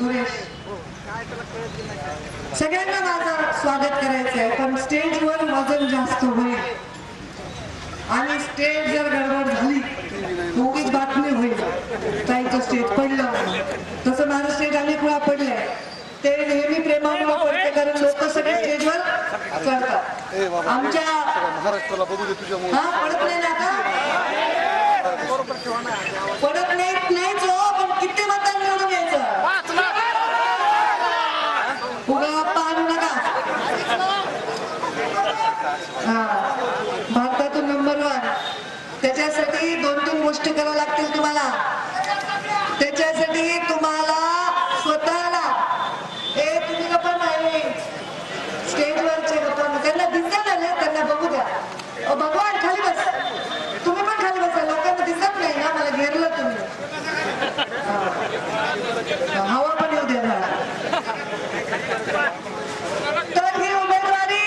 सुरेश. सगळ्यांना माझं स्वागत करायचंय. पण स्टेजवर वजन जास्त होईल. आणि स्टेज जर गडबड झाली तर बातमी होईल. ताईचं स्टेज पडलं. तसं माझं स्टेज अनेक वेळा पडलंय. ते नेहमी प्रेमाने वापरते कारण लोक सगळे स्टेजवर चढतात. आमच्या महाराष्ट्राला बघू दे तुझ्या हा पडत नाही ना का पडत नाही. नाहीच हो हा. भारतातून नंबर वन त्याच्यासाठी दोन तीन गोष्टी कराव्या लागतील तुम्हाला. त्याच्यासाठी तुम्हाला स्वतःला ए तुम्ही गप्पा नाही स्टेजवरचे गप्पा नाही. त्यांना दिसत आले त्यांना बघू द्या अहो, भगवान खाली बस तुम्ही पण खाली बसा लोकांना दिसत नाही ना मला घेरलं तुम्ही हा. हवा पण येऊ द्या मला तर ही उमेदवारी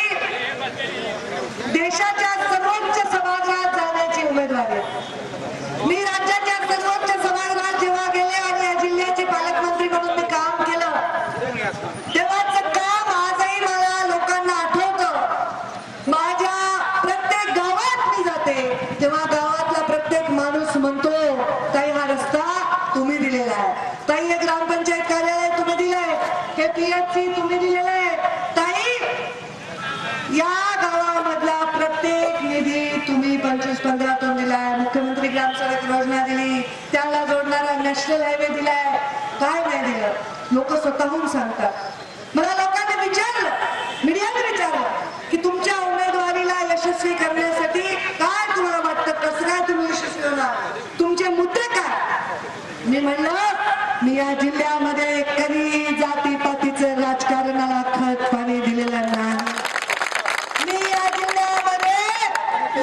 देशाच्या सर्वोच्च सभागृहात जाण्याची मी राज्याच्या सर्वोच्च सभागृहात जेव्हा गेले आणि या जिल्ह्याचे पालकमंत्री म्हणून मी काम केलं तेव्हाच काम आजही मला लोकांना आठवत. माझ्या प्रत्येक गावात मी जाते. तेव्हा गावातला प्रत्येक माणूस म्हणतो ताई हा रस्ता तुम्ही दिलेला आहे. ताई हे ग्रामपंचायत कार्यालय तुम्ही दिलंय. हे पीएचसी तुम्ही दिलेलं आहे. ताई या मुख्यमंत्री योजना दिली त्याला जोडणारा नॅशनल हायवे दिलाय. काय नाही दिलं? लोक स्वतःहून सांगतात. मला लोकांनी विचारलं मीडियाने विचारलं की तुमच्या उमेदवारीला यशस्वी करण्यासाठी काय तुम्हाला वाटतं? कसं काय तुम्ही यशस्वी होणार? तुमचे मुद्दे काय? मी म्हणलं मी या जिल्ह्यामध्ये कधी जाती जातीपातीचं राजकारणाला खत पाणी दिलेलं नाही. मी या जिल्ह्यामध्ये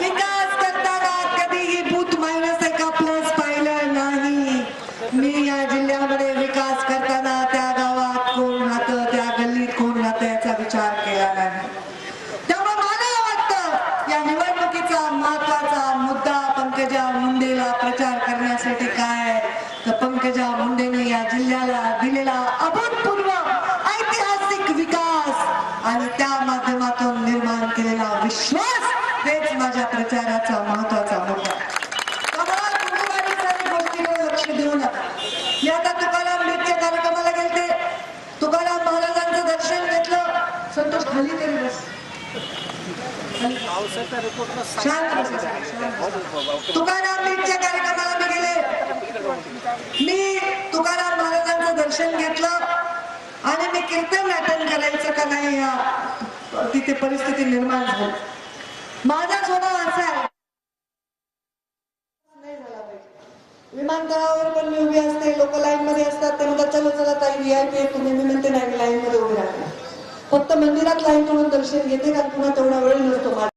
मुंडेला प्रचार करण्यासाठी काय तर पंकजा मुंडेने या जिल्ह्याला दिलेला अभूतपूर्व ऐतिहासिक विकास आणि त्या माध्यमातून निर्माण केलेला विश्वास हेच माझ्या प्रचाराचा महत्त्वाचा मुद्दा त्यामुळे तुम्ही बारीक सारीक गोष्टीकडे लक्ष देऊ नका मी आता तुकाराम बीडच्या कार्यक्रमाला गेलते तुकाराम महाराजांचं दर्शन घेतलं संतोष खाली तरी बस शांत कार्यक्रमाला मी गेले मी तुकाराम महाराजांचं दर्शन घेतलं आणि मी कीर्तन अटेंड करायचं का नाही तिथे परिस्थिती निर्माण झाली. माझा स्वभाव असा आहे विमानतळावर पण मी उभी असते लोक लाईन मध्ये असतात ते म्हणतात चलो चला ताई व्हीआयपी तुम्ही मी म्हणते नाही लाईन मध्ये उभी राहते फक्त मंदिरात लाईन तोडून दर्शन घेते कारण पुन्हा तेवढा वेळ मिळतो.